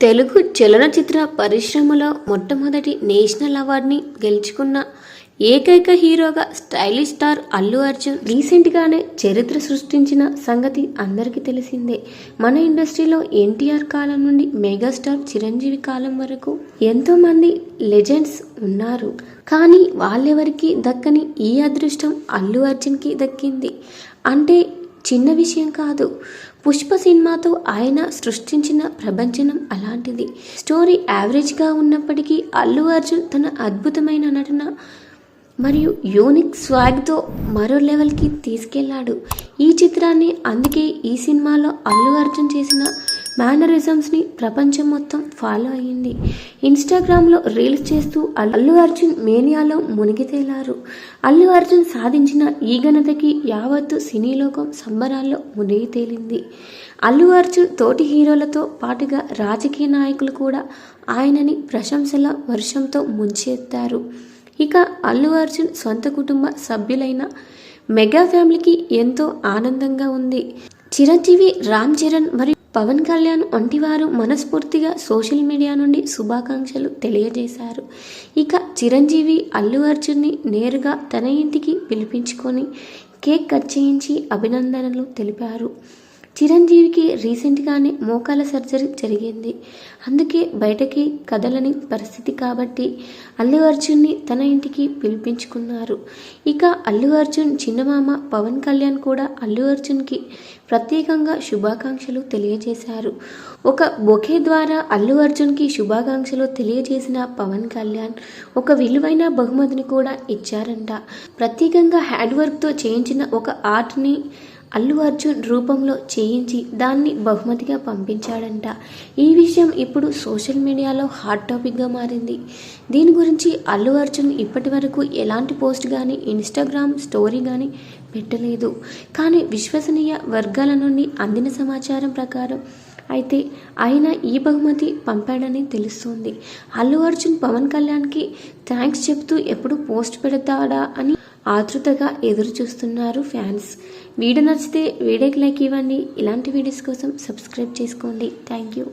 తెలుగు చలనచిత్ర పరిశ్రమలో మొట్టమొదటి నేషనల్ అవార్డుని గెలుచుకున్న ఏకైక హీరోగా స్టైలిష్ స్టార్ అల్లు అర్జున్ రీసెంట్గానే చరిత్ర సృష్టించిన సంగతి అందరికీ తెలిసిందే. మన ఇండస్ట్రీలో ఎన్టీఆర్ కాలం నుండి మెగాస్టార్ చిరంజీవి కాలం వరకు ఎంతోమంది లెజెండ్స్ ఉన్నారు. కానీ వాళ్ళెవరికి దక్కని ఈ అదృష్టం అల్లు అర్జున్కి దక్కింది. అంటే చిన్న విషయం కాదు. పుష్ప సినిమాతో ఆయన సృష్టించిన ప్రపంచనం అలాంటిది. స్టోరీ యావరేజ్గా ఉన్నప్పటికీ అల్లు అర్జున్ తన అద్భుతమైన నటన మరియు యూనిక్ స్వాగ్తో మరో లెవెల్కి తీసుకెళ్ళాడు. ఈ చిత్రాన్ని అందుకే ఈ సినిమాలో అల్లు అర్జున్ చేసిన మేనరిజమ్స్ని ప్రపంచం మొత్తం ఫాలో అయ్యింది. ఇన్స్టాగ్రామ్లో రీల్స్ చేస్తూ అల్లు అర్జున్ మేనియాలో మునిగి తేలారు. అల్లు అర్జున్ సాధించిన ఈ ఘనతకి యావత్తు సినీలోకం సంబరాల్లో మునిగి తేలింది. అల్లు అర్జున్ తోటి హీరోలతో పాటుగా రాజకీయ నాయకులు కూడా ఆయనని ప్రశంసల వర్షంతో ముంచెత్తారు. ఇక అల్లు అర్జున్ సొంత కుటుంబ సభ్యులైన మెగా ఫ్యామిలీకి ఎంతో ఆనందంగా ఉంది. చిరంజీవి రామ్ చరణ్ మరియు పవన్ కళ్యాణ్ వంటి వారు మనస్ఫూర్తిగా సోషల్ మీడియా నుండి శుభాకాంక్షలు తెలియజేశారు. ఇక చిరంజీవి అల్లు అర్జున్ని నేరుగా తన ఇంటికి పిలిపించుకొని కేక్ కట్ చేయించి అభినందనలు తెలిపారు. చిరంజీవికి రీసెంట్ రీసెంట్గానే మోకాల సర్జరీ జరిగింది. అందుకే బయటకి కదలని పరిస్థితి కాబట్టి అల్లు అర్జున్ని తన ఇంటికి పిలిపించుకున్నారు. ఇక అల్లు అర్జున్ చిన్నమామ పవన్ కళ్యాణ్ కూడా అల్లు అర్జున్కి ప్రత్యేకంగా శుభాకాంక్షలు తెలియజేశారు. ఒక బొకే ద్వారా అల్లు అర్జున్కి శుభాకాంక్షలు తెలియజేసిన పవన్ కళ్యాణ్ ఒక విలువైన బహుమతిని కూడా ఇచ్చారంట. ప్రత్యేకంగా హ్యాండ్ వర్క్తో చేయించిన ఒక ఆర్ట్ని అల్లు అర్జున్ రూపంలో చేయించి దాన్ని బహుమతిగా పంపించాడంట. ఈ విషయం ఇప్పుడు సోషల్ మీడియాలో హాట్ టాపిక్గా మారింది. దీని గురించి అల్లు అర్జున్ ఇప్పటి వరకు ఎలాంటి పోస్ట్ కానీ ఇన్స్టాగ్రామ్ స్టోరీ కానీ పెట్టలేదు. కానీ విశ్వసనీయ వర్గాల నుండి అందిన సమాచారం ప్రకారం అయితే ఆయన ఈ బహుమతి పంపాడని తెలుస్తోంది. అల్లు అర్జున్ పవన్ కళ్యాణ్కి థ్యాంక్స్ చెప్తూ ఎప్పుడు పోస్ట్ పెడతాడా అని ఆతృతగా ఎదురు చూస్తున్నారు ఫ్యాన్స్. వీడియో నచ్చితే వీడియోకి లైక్ ఇవ్వండి. ఇలాంటి వీడియోస్ కోసం సబ్స్క్రైబ్ చేసుకోండి. Thank you.